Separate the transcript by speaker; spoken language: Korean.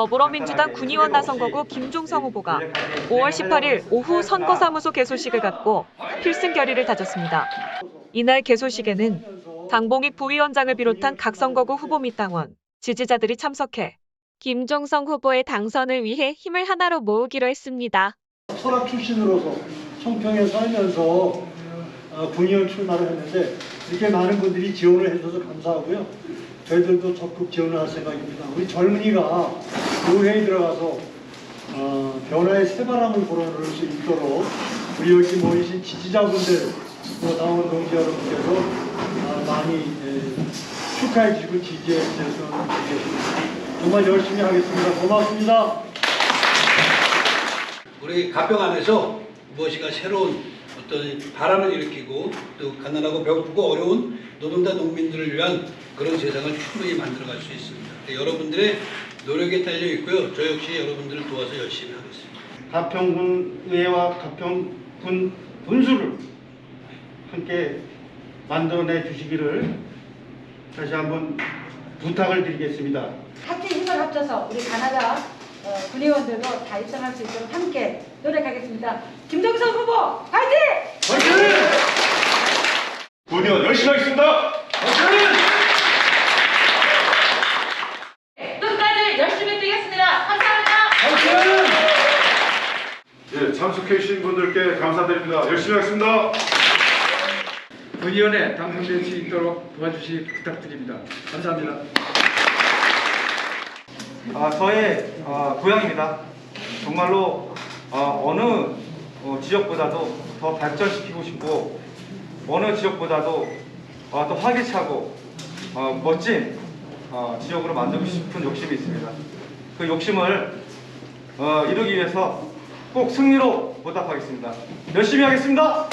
Speaker 1: 더불어민주당 군의원 나선거구 김종성 후보가 5월 18일 오후 선거사무소 개소식을 갖고 필승 결의를 다졌습니다. 이날 개소식에는 장봉익 부위원장을 비롯한 각 선거구 후보 및 당원, 지지자들이 참석해 김종성 후보의 당선을 위해 힘을 하나로 모으기로 했습니다.
Speaker 2: 설악 출신으로서 청평에 살면서 어, 군의원 출마를 했는데 이렇게 많은 분들이 지원을 해줘서 감사하고요. 저희들도 적극 지원을 할 생각입니다. 우리 젊은이가 의회에 들어가서 어, 변화의 새바람을 불어넣을 수 있도록 우리 여기 모이신 지지자분들 또 당원 동지 여러분께서 어, 많이 예, 축하해 주시고 지지해 좋겠습니다. 정말 열심히 하겠습니다. 고맙습니다.
Speaker 3: 우리 가평 안에서 무엇인가 새로운 어떤 바람을 일으키고 또 가난하고 배고프고 어려운 노동자 농민들을 위한 그런 세상을 충분히 만들어갈 수 있습니다. 네, 여러분들의 노력에 달려 있고요. 저 역시 여러분들을 도와서 열심히 하겠습니다.
Speaker 2: 가평군 의회와 가평군 분수를 함께 만들어내 주시기를 다시 한번 부탁을 드리겠습니다.
Speaker 4: 함께 힘을 합쳐서 우리 가나다 어, 군의원들도 다 입성할 수 있도록 함께 노력하겠습니다. 김정선 후보 파이팅!
Speaker 5: 군의원 열심히 하겠습니다.
Speaker 4: 끝까지 열심히 뛰겠습니다. 감사합니다.
Speaker 5: 예, 참석해 주신 분들께 감사드립니다. 열심히 하겠습니다.
Speaker 6: 의원에 당선될 수 있도록 도와주시 부탁드립니다. 감사합니다.
Speaker 7: 아, 저의 아, 고향입니다. 정말로 아, 어느 어, 지역보다도 더 발전시키고 싶고 어느 지역보다도 아, 더 활기차고 어, 멋진 어, 지역으로 만들고 싶은 욕심이 있습니다. 그 욕심을 어, 이루기 위해서 꼭 승리로 보답하겠습니다. 열심히 하겠습니다.